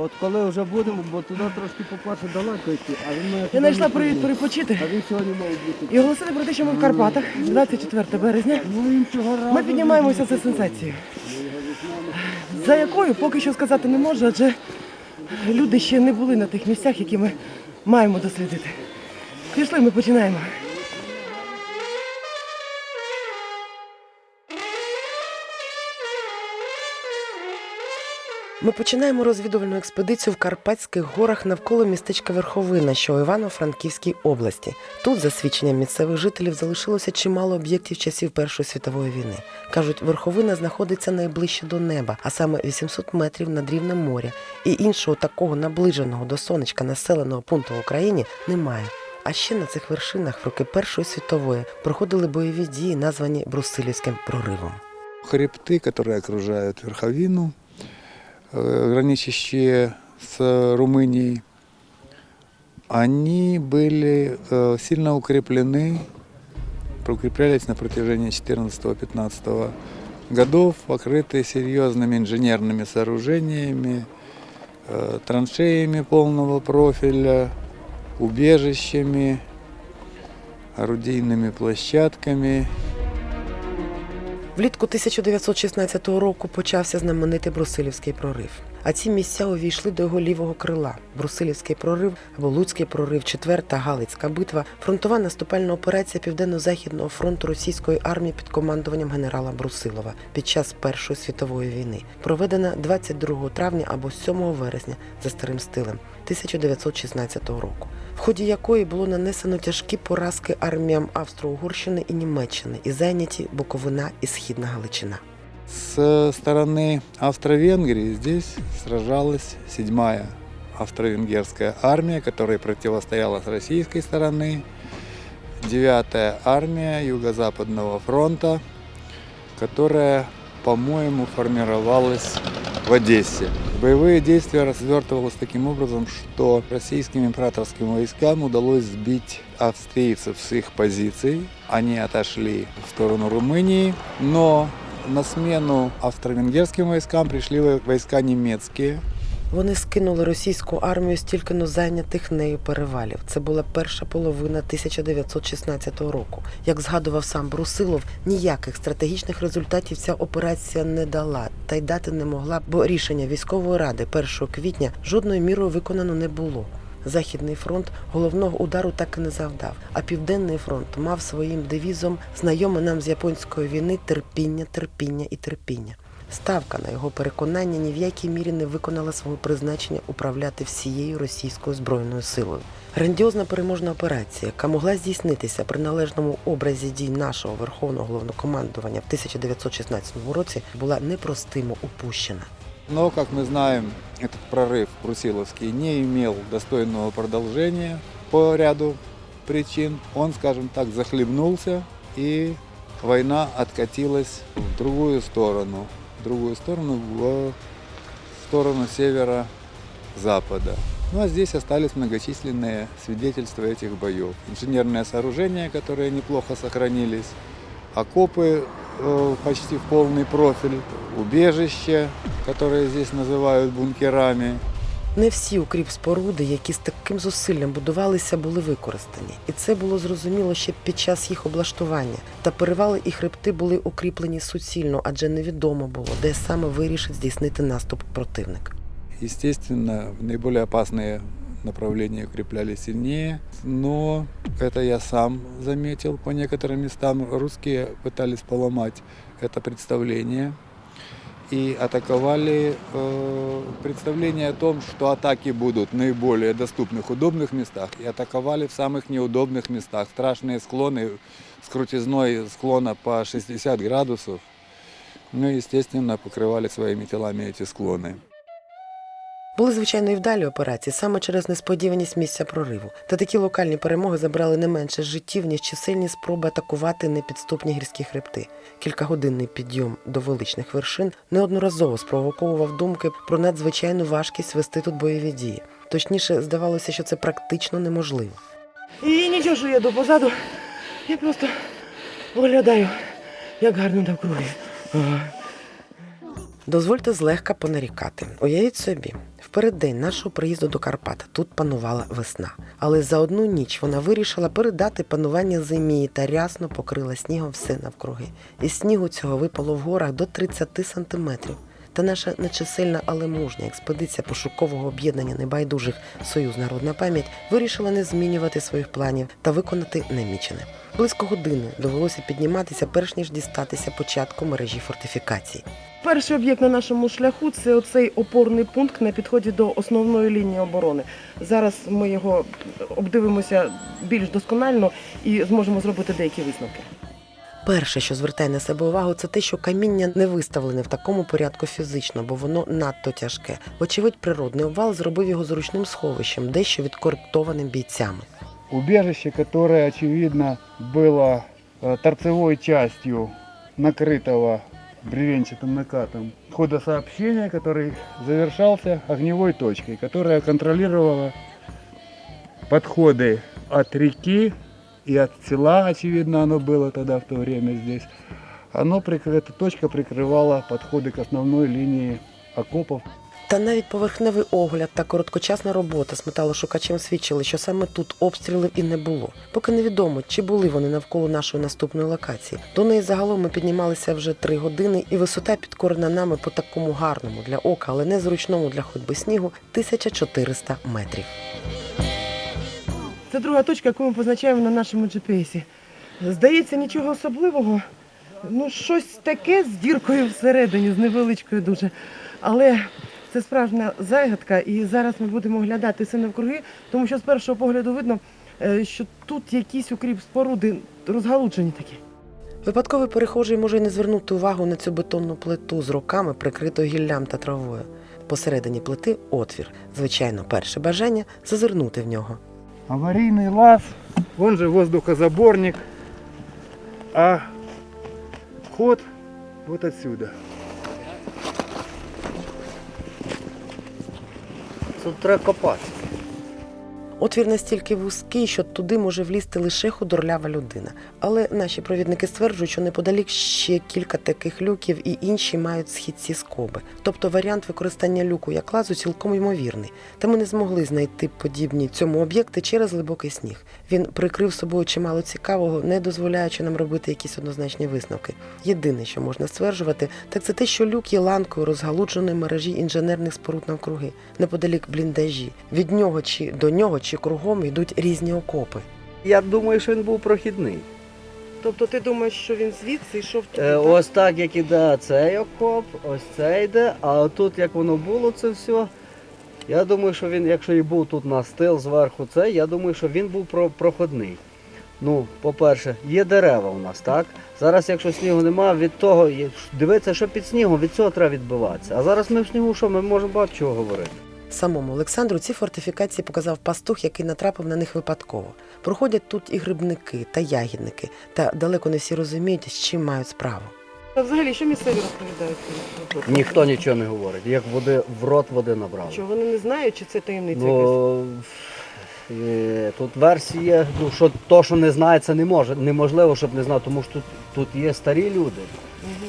От коли вже будемо, бо туди трошки по-перше далеко йти, а він мене. Я знайшла привід перепочити А він сьогодні мав бути. і оголосили про те, що ми в Карпатах 24 березня. Ну. Ми піднімаємося за сенсацією, за якою поки що сказати не можу, адже люди ще не були на тих місцях, які ми маємо дослідити. Пішли, ми починаємо. Ми починаємо розвідувальну експедицію в Карпатських горах навколо містечка Верховина, що у Івано-Франківській області. Тут, за свідченням місцевих жителів, залишилося чимало об'єктів часів Першої світової війни. Кажуть, верховина знаходиться найближче до неба, а саме 800 метрів над рівнем моря. І іншого такого наближеного до сонечка населеного пункту в Україні немає. А ще на цих вершинах в роки Першої світової проходили бойові дії, названі Брусилівським проривом. Хребты, которые окружают верховину, э, граничащие с Румынией, они были э, сильно укреплены, укреплялись на протяжении 14-15 годов, покрыты серьезными инженерными сооружениями, э, траншеями полного профиля, убежищами, орудийными площадками. Влітку 1916 року почався знаменитий Брусилівський прорив. А ці місця увійшли до його лівого крила. Брусилівський прорив або Луцький прорив, Четверта Галицька битва, фронтова наступальна операція Південно-Західного фронту російської армії під командуванням генерала Брусилова під час Першої світової війни, проведена 22 травня або 7 вересня за старим стилем 1916 року, в ході якої було нанесено тяжкі поразки арміям Австро-Угорщини і Німеччини і зайняті Буковина і Східна Галичина. С стороны Австро-Венгрии здесь сражалась седьмая австро-венгерская армия, которая противостояла с российской стороны. Девятая армия Юго-Западного фронта, которая, по-моему, формировалась в Одессе. Боевые действия развертывалось таким образом, что российским императорским войскам удалось сбить австрийцев с их позиций. Они отошли в сторону Румынии, но на смену австро-венгерским войскам пришли во- войска немецкие. Вони скинули російську армію стільки но зайнятих нею перевалів. Це була перша половина 1916 року. Як згадував сам Брусилов, ніяких стратегічних результатів ця операція не дала та й дати не могла, бо рішення військової ради 1 квітня жодною мірою виконано не було. Західний фронт головного удару так і не завдав, а південний фронт мав своїм девізом знайоме нам з японської війни терпіння, терпіння і терпіння. Ставка на його переконання ні в якій мірі не виконала свого призначення управляти всією російською збройною силою. Грандіозна переможна операція, яка могла здійснитися при належному образі дій нашого верховного головнокомандування в 1916 році, була непростимо упущена. Но, как мы знаем, этот прорыв Брусиловский не имел достойного продолжения по ряду причин. Он, скажем так, захлебнулся, и война откатилась в другую сторону. В другую сторону, в сторону севера-запада. Ну а здесь остались многочисленные свидетельства этих боев. Инженерные сооружения, которые неплохо сохранились, окопы почти в полный профиль, убежища, которые здесь называют бункерами. Не всі укріп споруди, які з таким зусиллям будувалися, були використані, і це було зрозуміло ще під час їх облаштування. Та перевали і хребти були укріплені суцільно, адже невідомо було, де саме вирішить здійснити наступ противник. Естественно, наиболее опасные направления укрепляли сильнее, но это я сам заметил по некоторым местам. Русские пытались поломать это представление и атаковали э, представление о том, что атаки будут в наиболее доступных, удобных местах, и атаковали в самых неудобных местах. Страшные склоны с крутизной склона по 60 градусов. Ну и, естественно, покрывали своими телами эти склоны. Були звичайно і вдалі операції саме через несподіваність місця прориву. Та такі локальні перемоги забрали не менше життів, ніж чисельні спроби атакувати непідступні гірські хребти. Кількагодинний підйом до величних вершин неодноразово спровоковував думки про надзвичайну важкість вести тут бойові дії. Точніше, здавалося, що це практично неможливо. І нічого, що я йду позаду, я просто оглядаю, як гарно навкруги. Дозвольте злегка понарікати. Уявіть собі, вперед день нашого приїзду до Карпат тут панувала весна. Але за одну ніч вона вирішила передати панування зимі та рясно покрила снігом все навкруги. І снігу цього випало в горах до 30 сантиметрів. Та наша нечисельна, але мужня експедиція пошукового об'єднання небайдужих Союз Народна пам'ять вирішила не змінювати своїх планів та виконати намічене. Близько години довелося підніматися, перш ніж дістатися початку мережі фортифікацій. Перший об'єкт на нашому шляху це оцей опорний пункт на підході до основної лінії оборони. Зараз ми його обдивимося більш досконально і зможемо зробити деякі висновки Перше, що звертає на себе увагу, це те, що каміння не виставлене в такому порядку фізично, бо воно надто тяжке. Вочевидь, природний обвал зробив його зручним сховищем, дещо відкоректованим бійцями. Убежище, которое, очевидно, было э, торцевой частью накрытого бревенчатым накатом хода сообщения, который завершался огневой точкой, которая контролировала подходы от реки и от села, очевидно, оно было тогда в то время здесь. Оно, прик- эта точка прикрывала подходы к основной линии окопов. Та навіть поверхневий огляд та короткочасна робота з металошукачем свідчили, що саме тут обстрілів і не було. Поки невідомо, чи були вони навколо нашої наступної локації. До неї загалом ми піднімалися вже три години, і висота підкорена нами по такому гарному для ока, але незручному для ходьби снігу 1400 метрів. Це друга точка, яку ми позначаємо на нашому GPS. Здається, нічого особливого. Ну, щось таке з діркою всередині, з невеличкою дуже. Але це справжня загадка, і зараз ми будемо оглядати все навкруги, тому що з першого погляду видно, е, що тут якісь укріп споруди розгалучені такі. Випадковий перехожий може не звернути увагу на цю бетонну плиту з руками, прикриту гіллям та травою. Посередині плити отвір. Звичайно, перше бажання зазирнути в нього. Аварийный лаз, он же воздухозаборник, а вход вот отсюда. Тут треба копати. Отвір настільки вузький, що туди може влізти лише худорлява людина. Але наші провідники стверджують, що неподалік ще кілька таких люків і інші мають східці скоби. Тобто варіант використання люку як лазу цілком ймовірний. Та ми не змогли знайти подібні цьому об'єкти через глибокий сніг. Він прикрив собою чимало цікавого, не дозволяючи нам робити якісь однозначні висновки. Єдине, що можна стверджувати, так це те, що люк є ланкою розгалудженої мережі інженерних споруд навкруги, неподалік бліндажі. Від нього чи до нього, чи кругом йдуть різні окопи. Я думаю, що він був прохідний. Тобто ти думаєш, що він звідси йшов туди? Е, так? ось так, як іде цей окоп, ось це йде, а тут як воно було це все. Я думаю, що він, якщо і був тут на стил зверху цей, я думаю, що він був про- проходний. Ну, по-перше, є дерева у нас, так? Зараз, якщо снігу немає, від того, є- дивитися, що під снігом, від цього треба відбиватися. А зараз ми в снігу, що ми можемо багато чого говорити. Самому Олександру ці фортифікації показав пастух, який натрапив на них випадково. Проходять тут і грибники та ягідники, та далеко не всі розуміють, з чим мають справу. А взагалі, що місцеві розповідають? Ніхто нічого не говорить, як води в рот води набрали. Що вони не знають, чи це таємниця якась? Ну, е, тут версія, ну, що то, що не знає, це не може. Неможливо, щоб не знав, тому що тут, тут є старі люди.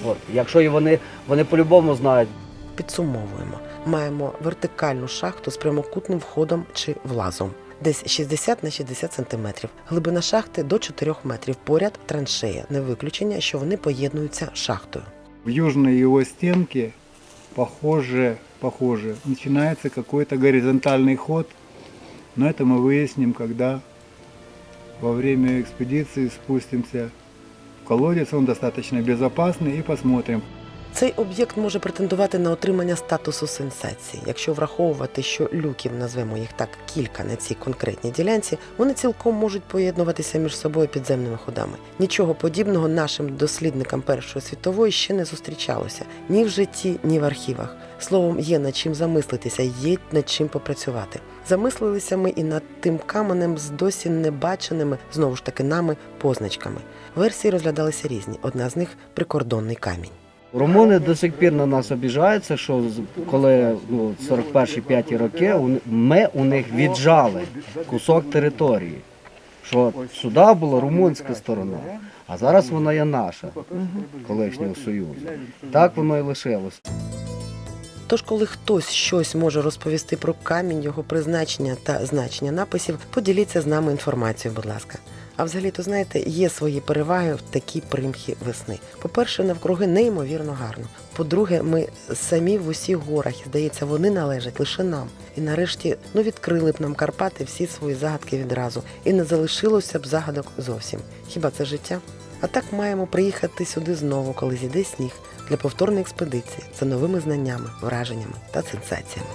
От, якщо і вони, вони по-любому знають Підсумовуємо: маємо вертикальну шахту з прямокутним входом чи влазом. Десь 60 на 60 сантиметрів. Глибина шахти до 4 метрів. Поряд траншея. Не виключення, що вони поєднуються шахтою. В южной его стенке, похоже, похоже, начинается какой-то горизонтальный ход, но это мы выясним, когда во время экспедиции спустимся в колодец, он достаточно безопасный, и посмотрим. Цей об'єкт може претендувати на отримання статусу сенсації, якщо враховувати, що люків, назвемо їх так, кілька на цій конкретній ділянці, вони цілком можуть поєднуватися між собою підземними ходами. Нічого подібного нашим дослідникам Першої світової ще не зустрічалося ні в житті, ні в архівах. Словом, є над чим замислитися, є над чим попрацювати. Замислилися ми і над тим каменем з досі небаченими, знову ж таки нами, позначками. Версії розглядалися різні. Одна з них прикордонний камінь. Румуни до сих пір на нас обіжаються, що коли ну, 41-5 роки ми у них віджали кусок території. Що сюди була румунська сторона, а зараз вона є наша, колишнього Союзу. Так воно і лишилось. Тож, коли хтось щось може розповісти про камінь, його призначення та значення написів, поділіться з нами інформацією, будь ласка. А взагалі-то, знаєте, є свої переваги в такій примхі весни. По-перше, навкруги неймовірно гарно. По-друге, ми самі в усіх горах, і здається, вони належать лише нам. І нарешті ну відкрили б нам Карпати всі свої загадки відразу, і не залишилося б загадок зовсім. Хіба це життя? А так маємо приїхати сюди знову, коли зійде сніг, для повторної експедиції за новими знаннями, враженнями та сенсаціями.